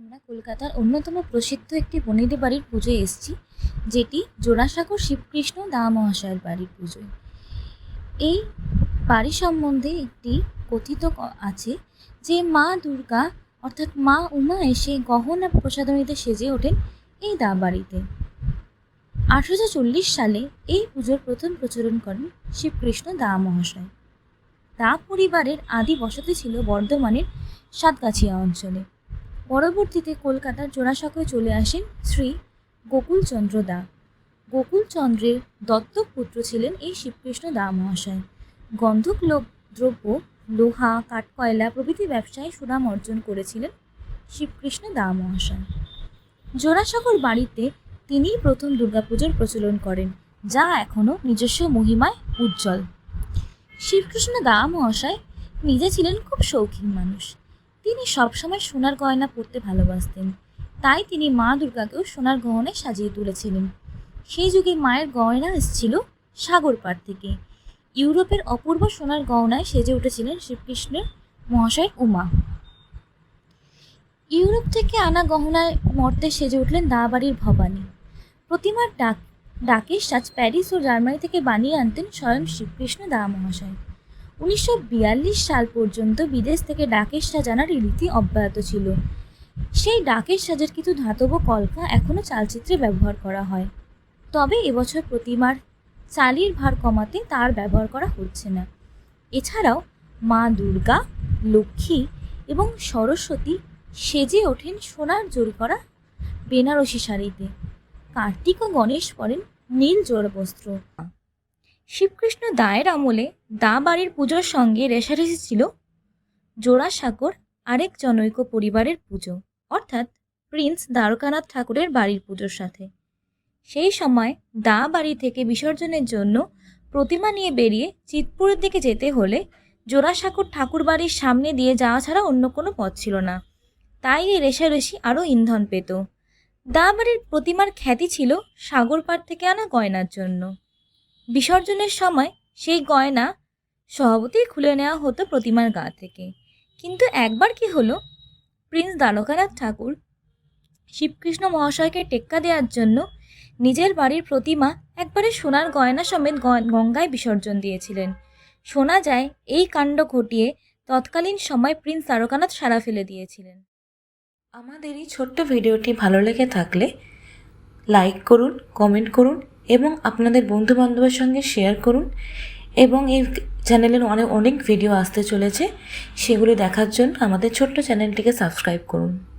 আমরা কলকাতার অন্যতম প্রসিদ্ধ একটি বনেদি বাড়ির পুজোয় এসেছি, যেটি জোড়াসাঁকোর শিবকৃষ্ণ দা মহাশয়ের বাড়ির পুজোয়। এই বাড়ি সম্বন্ধে একটি কথিত আছে যে মা দুর্গা, অর্থাৎ মা উমা এসে গহনা প্রসাধনীতে সেজে ওঠেন এই দা বাড়িতে। আঠেরোশো চল্লিশ সালে এই পুজোর প্রথম প্রচলন করেন শিবকৃষ্ণ দা মহাশয়। দা পরিবারের আদি বসতি ছিল বর্ধমানের সাতগাছিয়া অঞ্চলে। পরবর্তীতে কলকাতার জোড়াসাঁকোয় চলে আসেন শ্রী গোকুলচন্দ্র দা। গোকুলচন্দ্রের দত্তক পুত্র ছিলেন এই শিবকৃষ্ণ দা মহাশয়। গন্ধক লোক দ্রব্য, লোহা, কাঠকয়লা প্রভৃতি ব্যবসায় সুনাম অর্জন করেছিলেন শিবকৃষ্ণ দা মহাশয়। জোড়াসাঁকোর বাড়িতে তিনিই প্রথম দুর্গাপুজোর প্রচলন করেন, যা এখনও নিজস্ব মহিমায় উজ্জ্বল। শিবকৃষ্ণ দা মহাশয় নিজে ছিলেন খুব শৌখিন মানুষ। তিনি সবসময় সোনার গয়না পরতে ভালোবাসতেন। তাই তিনি মা দুর্গাকেও সোনার গহনায় সাজিয়ে তুলেছিলেন। সেই যুগে মায়ের গয়না এসেছিল সাগর পাড় থেকে। ইউরোপের অপূর্ব সোনার গহনায় সেজে উঠেছিলেন শ্রীকৃষ্ণের মহাশয় উমা। ইউরোপ থেকে আনা গহনায় মর্তে সেজে উঠলেন দা বাড়ির ভবানী। প্রতিমার ডাক ডাকের সাজ প্যারিস ও জার্মানি থেকে বানিয়ে আনতেন স্বয়ং শ্রীকৃষ্ণ দা মহাশয় উনিশশো বিয়াল্লিশ সাল পর্যন্ত বিদেশ থেকে ডাকের সাজ আনার রীতি অব্যাহত ছিল। সেই ডাকের সাজের কিছু ধাতব কলকা এখনও চালচিত্রে ব্যবহার করা হয়। তবে এবছর প্রতিমার চালির ভার কমাতে তার ব্যবহার করা হচ্ছে না। এছাড়াও মা দুর্গা, লক্ষ্মী এবং সরস্বতী সেজে ওঠেন সোনার জোর করা বেনারসি শাড়িতে। কার্তিক ও গণেশ পরেন নীল জোড় বস্ত্র। শিবকৃষ্ণ দায়ের আমলে দা বাড়ির পুজোর সঙ্গে রেশারেশি ছিল জোড়াসাঁকোর আরেক জনৈক পরিবারের পুজো, অর্থাৎ প্রিন্স দ্বারকানাথ ঠাকুরের বাড়ির পুজোর সাথে। সেই সময় দা বাড়ি থেকে বিসর্জনের জন্য প্রতিমা নিয়ে বেরিয়ে চিতপুরের দিকে যেতে হলে জোড়াসাঁকোর ঠাকুর বাড়ির সামনে দিয়ে যাওয়া ছাড়া অন্য কোনো পথ ছিল না। তাই এই রেশারেশি আরও ইন্ধন পেত। দা বাড়ির প্রতিমার খ্যাতি ছিল সাগর পাড় থেকে আনা গয়নার জন্য। বিসর্জনের সময় সেই গয়না স্বভাবতেই খুলে নেওয়া হতো প্রতিমার গা থেকে। কিন্তু একবার কি হলো? প্রিন্স দ্বারকানাথ ঠাকুর শিবকৃষ্ণ মহাশয়কে টেক্কা দেওয়ার জন্য নিজের বাড়ির প্রতিমা একবারে সোনার গয়না সমেত গঙ্গায় বিসর্জন দিয়েছিলেন। শোনা যায়, এই কাণ্ড ঘটিয়ে তৎকালীন সময় প্রিন্স দ্বারকানাথ সাড়া ফেলে দিয়েছিলেন। আমাদের এই ছোট্ট ভিডিওটি ভালো লেগে থাকলে লাইক করুন, কমেন্ট করুন এবং আপনাদের বন্ধু বান্ধবের সঙ্গে শেয়ার করুন এবং এই চ্যানেলের অনেক অনেক ভিডিও আসতে চলেছে, সেগুলি দেখার জন্য আমাদের ছোট্ট চ্যানেলটিকে সাবস্ক্রাইব করুন।